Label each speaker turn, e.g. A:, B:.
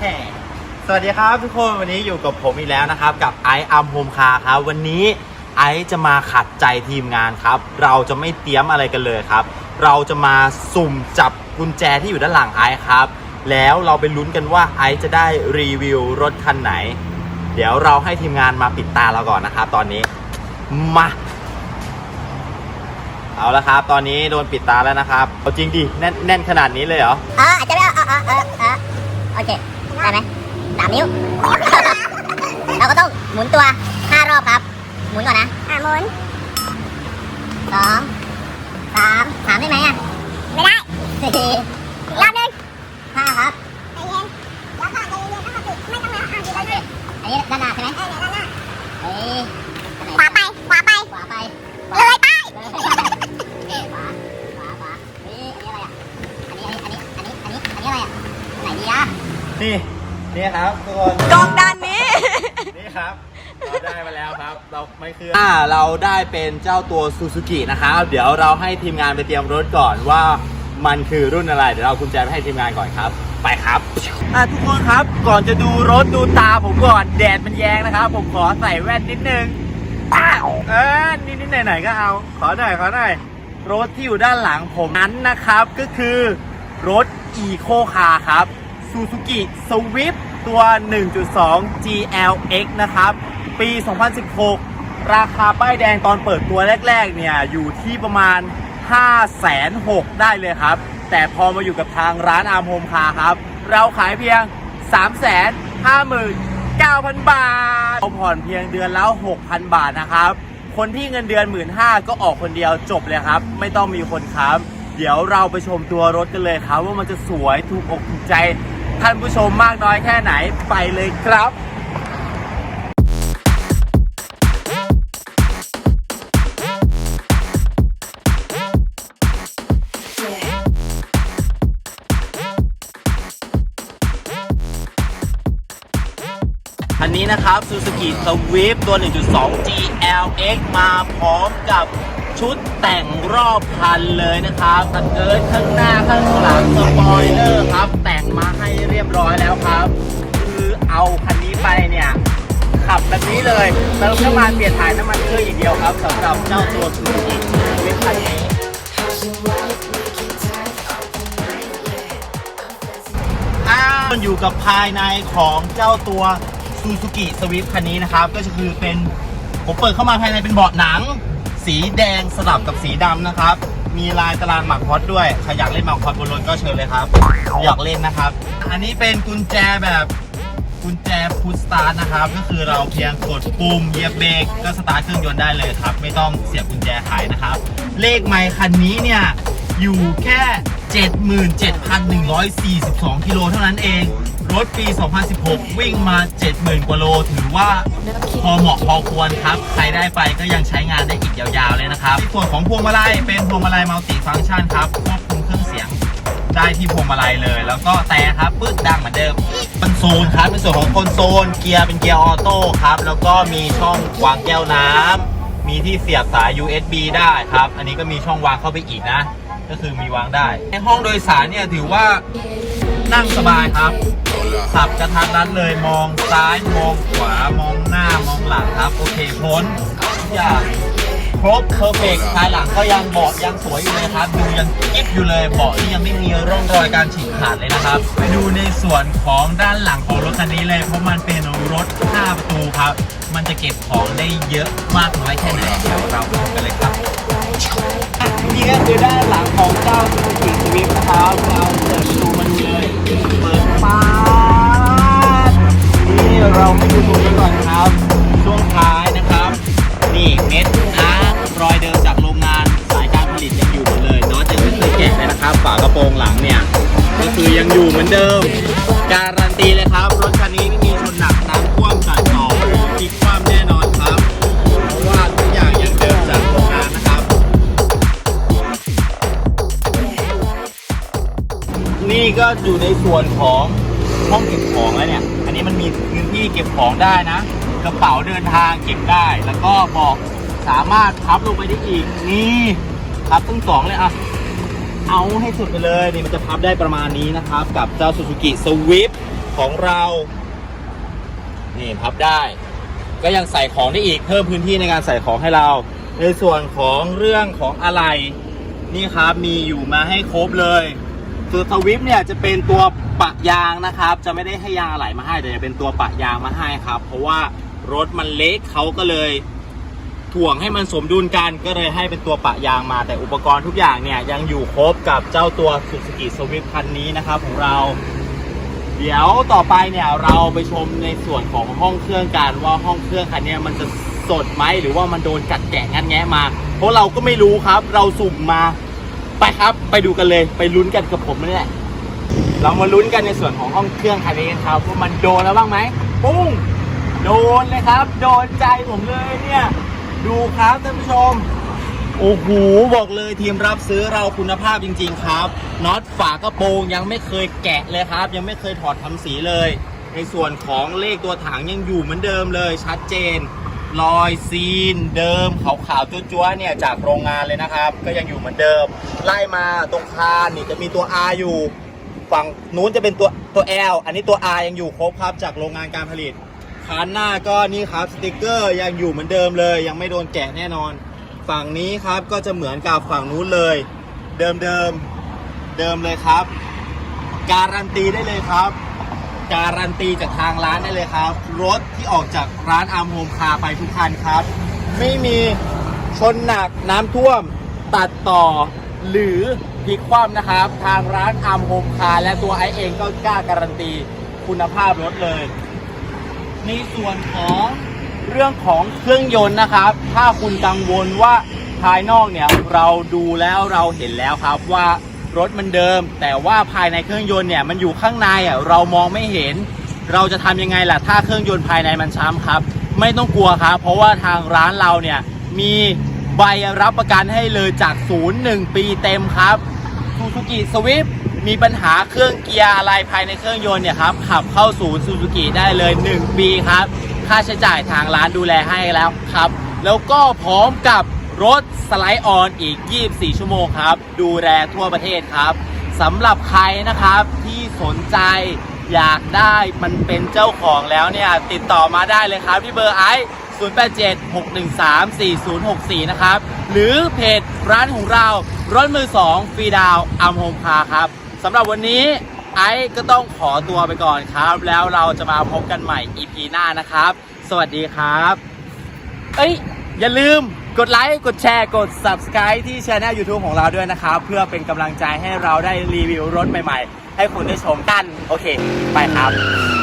A: แหมสวัสดีครับทุกคนวันนี้อยู่กับผมอีกแล้วนะครับ กับไอซ์อัมโฮมคาครับ วันนี้ไอซ์จะมาขัดใจทีมงานครับ เราจะไม่เตรียมอะไรกันเลยครับ เราจะมาสุ่มจับกุญแจที่อยู่ด้านหลังไอซ์ครับ แล้วเราไปลุ้นกันว่าไอซ์จะได้รีวิวรถคันไหน เดี๋ยวเราให้ทีมงานมาปิดตาเราก่อนนะครับตอนนี้มาเอาละครับ ตอนนี้โดนปิดตาแล้วนะครับ เอาจริงดิ แน่นแน่นขนาดนี้เลยเหรอ
B: อออาจจะไม่เอาออเออเออเออโอเค ได้ไหมสามนิ้ว เราก็ต้องหมุนตัวห้ารอบครับ หมุนก่อนนะอ่าหมุนสองสามสามได้ไหมอะไม่ได้สี่รอบนึงห้าครับใจเย็นแล้วก็ใจเย็นต้องมาปิดไม่ต้องมาอ่านดีเลยอันนี้ด้านหน้าใช่ไหมเออด้านหน้าเอ้ยขวาไปขวาไปขวาไปเลยไปขวาขวาขวาเฮ้ยอันนี้อะไรอะอันนี้อันนี้อันนี้อันนี้อันนี้อะไรอะอันไหนดีอะ
A: นี่ นี่ครับทุกคน
C: กล้องด้านนี้
A: นี่ครับ เราได้มาแล้วครับ เราไม่เคลื่อนอ่าเราได้เป็นเจ้าตัวซูซูกินะครับเดี๋ยวเราให้ทีมงานไปเตรียมรถก่อนว่ามันคือรุ่นอะไร เดี๋ยวเรากุญแจไปให้ทีมงานก่อนครับ ไปครับอ่าทุกคนครับก่อนจะดูรถดูตาผมก่อนแดดมันแยงนะครับ ผมขอใส่แว่นนิดนึงอ้าวเออนิดนิดหน่อยหน่อยๆก็เอา ขอหน่อยขอหน่อยรถที่อยู่ด้านหลังผมนั้นนะครับก็คือรถ e c o Car ครับ Suzuki Swift ตัว 1.2 GLX นะครับ ปี 2016 ราคาป้ายแดงตอนเปิดตัวแรก ๆ เนี่ย อยู่ที่ประมาณ 5 6 0 0 0ได้เลยครับ แต่พอมาอยู่กับทางร้านอาร์มโฮมคาครับ เราขายเพียง 359,000 บาทเราผ่อนเพียงเดือนแล้ว6,000 บาทนะครับ คนที่เงินเดือน 1 5ื่นก็ออกคนเดียวจบเลยครับ ไม่ต้องมีคนค้ำเดี๋ยวเราไปชมตัวรถกันเลยครับ ว่ามันจะสวยถูกอกถูกใจ ท่านผู้ชมมากน้อยแค่ไหนไปเลยครับอันนี้นะครับ Suzuki Swift ตัว 1.2 GLX มาพร้อมกับชุดแต่งรอบคันเลยนะครับคันเกิดข้างหน้าข้างหลังสปอยเลอร์ครับ ร้อยแล้วครับ คือเอาคันนี้ไปเนี่ยขับแบบนี้เลยเติมน้ำมันเปลี่ยนถ่ายน้ำมันเครื่องอย่างเดียวครับสำหรับเจ้าตัว Suzuki Swift คันนี้อ่ามันอยู่กับภายในของเจ้าตัว Suzuki Swift คันนี้นะครับ ก็คือเป็นผมเปิดเข้ามาภายในเป็นเบาะหนัง สีแดงสลับกับสีดำนะครับ มีลายตารางหมักฮอตด้วย ใครอยากเล่นหมักฮอตบนรถก็เชิญเลยครับ อยากเล่นนะครับ อันนี้เป็นกุญแจแบบกุญแจพุชสตาร์ทนะครับ ก็คือเราเพียงกดปุ่มเหยียบเบรกก็สตาร์ทเครื่องยนต์ได้เลยครับ ไม่ต้องเสียบกุญแจไขนะครับ เลขไมค์คันนี้เนี่ย อยู่แค่ 77,142กิโลเท่านั้นเอง รถปี 2016 วิ่งมา 70,000 กว่าโล ถือว่าพอเหมาะพอควรครับ ใครได้ไปก็ยังใช้งานได้อีกยาวๆเลยนะครับส่วนของพวงมาลัยเป็นพวงมาลัยมัลติฟังก์ชันครับควบคุมเครื่องเสียงได้ที่พวงมาลัยเลย แล้วก็แต่ครับปึ๊กดังเหมือนเดิมคอนโซลครับเป็นส่วนของคอนโซลเกียร์เป็นเกียร์ออโต้ครับแล้วก็มีช่องวางแก้วน้ำมีที่เสียบสาย USB ได้ครับ อันนี้ก็มีช่องวางเข้าไปอีกนะ ก็คือมีวางได้ ในห้องโดยสารเนี่ยถือว่านั่งสบายครับ ขับกระทัดรัดเลยมองซ้ายมองขวามองหน้ามองหลังครับโอเคพ้นทุกอย่างครบเพอร์เฟกภายหลังก็ยังเบาะยังสวยอยู่เลยครับดูยังกิ๊บอยู่เลยเบาะนี่ยังไม่มีร่องรอยการฉีกขาดเลยนะครับ ไปดูในส่วนของด้านหลังของรถคันนี้เลยเพราะมันเป็นรถ5ประตูครับ มันจะเก็บของได้เยอะมากน้อยแค่ไหนเดี๋ยวเราไปดูกันเลยครับนี่ก็คือด้านหลังของเจ้า Suzuki Swift นะครับเราเปิด ส่วนของห้องเก็บของแล้วเนี่ย อันนี้มันมีพื้นที่เก็บของได้นะ กระเป๋าเดินทางเก็บได้ แล้วก็บอกสามารถพับลงไปได้อีก นี่พับทั้งสองเลยอะ เอาให้สุดไปเลยนี่มันจะพับได้ประมาณนี้นะครับ กับเจ้า Suzuki Swift ของเรา นี่พับได้ ก็ยังใส่ของได้อีกเพิ่มพื้นที่ในการใส่ของให้เรา ในส่วนของเรื่องของอะไรนี่ครับมีอยู่มาให้ครบเลย ส่วนสวิฟเนี่ยจะเป็นตัวปะยางนะครับ จะไม่ได้ให้ยางอะไหลมาให้แต่จะเป็นตัวปะยางมาให้ครับ เพราะว่ารถมันเล็กเขาก็เลยถ่วงให้มันสมดุลกันก็เลยให้เป็นตัวปะยางมา แต่อุปกรณ์ทุกอย่างเนี่ยยังอยู่ครบกับเจ้าตัว Suzuki Swift คันนี้นะครับของเรา เดี๋ยวต่อไปเนี่ยเราไปชมในส่วนของห้องเครื่องกันว่าห้องเครื่องคันนี้มันจะสดไหมหรือว่ามันโดนกัดแกะงันแงะมา เพราะเราก็ไม่รู้ครับเราสุ่มมา ไปครับ ไปดูกันเลย ไปลุ้นกันกับผมนี่แหละ เรามาลุ้นกันในส่วนของห้องเครื่องคันนี้กันครับว่ามันโดนแล้วบ้างไหมปุ้ง โดนเลยครับ โดนใจผมเลยเนี่ย ดูครับท่านผู้ชม โอ้โห บอกเลยทีมรับซื้อเราคุณภาพจริง ๆ ครับ น็อตฝากระโปรงยังไม่เคยแกะเลยครับ ยังไม่เคยถอดทำสีเลย ในส่วนของเลขตัวถังยังอยู่เหมือนเดิมเลยชัดเจน รอยซีนเดิมขาวๆจั๊วๆเนี่ยจากโรงงานเลยนะครับ ก็ยังอยู่เหมือนเดิม ไล่มาตรงคานนี่จะมีตัว R อยู่ฝั่งนู้นจะเป็นตัวตัว L อันนี้ตัว R ยังอยู่ครบครับจากโรงงานการผลิตคานหน้าก็นี่ครับสติกเกอร์ยังอยู่เหมือนเดิมเลย ยังไม่โดนแกะแน่นอน ฝั่งนี้ครับก็จะเหมือนกับฝั่งนู้นเลย เดิมเดิมเดิมเลยครับ การันตีได้เลยครับ การันตีจากทางร้านได้เลยครับ รถที่ออกจากร้านอาร์มโฮมคาไปทุกคันครับ ไม่มีชนหนักน้ำท่วมตัดต่อ หรือพลิกคว่ำนะครับ ทางร้านอาร์มโฮมคาและตัวไอเองก็กล้าการันตีคุณภาพรถเลย ในส่วนของเรื่องของเครื่องยนต์นะครับ ถ้าคุณกังวลว่าภายนอกเนี่ยเราดูแล้วเราเห็นแล้วครับว่า รถมันเดิม แต่ว่าภายในเครื่องยนต์เนี่ยมันอยู่ข้างในอะเรามองไม่เห็น เราจะทำยังไงล่ะถ้าเครื่องยนต์ภายในมันช้ำครับ ไม่ต้องกลัวครับ เพราะว่าทางร้านเราเนี่ยมีใบรับประกันให้เลยจากศูนย์หนึ่งปีเต็มครับซูซูกิสวิฟมีปัญหาเครื่องเกียร์อะไรภายในเครื่องยนต์เนี่ยครับขับเข้าศูนย์ซูซูกิได้เลย 1 ปีครับ ค่าใช้จ่ายทางร้านดูแลให้แล้วครับ แล้วก็พร้อมกับ รถสไลด์ออนอีก 24 ชั่วโมงครับ ดูแลทั่วประเทศครับสำหรับใครนะครับที่สนใจอยากได้มันเป็นเจ้าของแล้วเนี่ย ติดต่อมาได้เลยครับที่เบอร์ไอซ์0876134064 นะครับ หรือเพจร้านของเรารถมือ 2 ฟรีดาวอัมโฮมคาครับสำหรับวันนี้ไอซ์ก็ต้องขอตัวไปก่อนครับ แล้วเราจะมาพบกันใหม่ EP หน้านะครับ สวัสดีครับ เอ้ย อย่าลืมกดไลค์ กดแชร์ กด Subscribe ที่ช anel YouTube ของเราด้วยนะครับ เพื่อเป็นกำลังใจให้เราได้รีวิวรถใหม่ๆ ให้คุณได้ชมกัน โอเค ไปครับ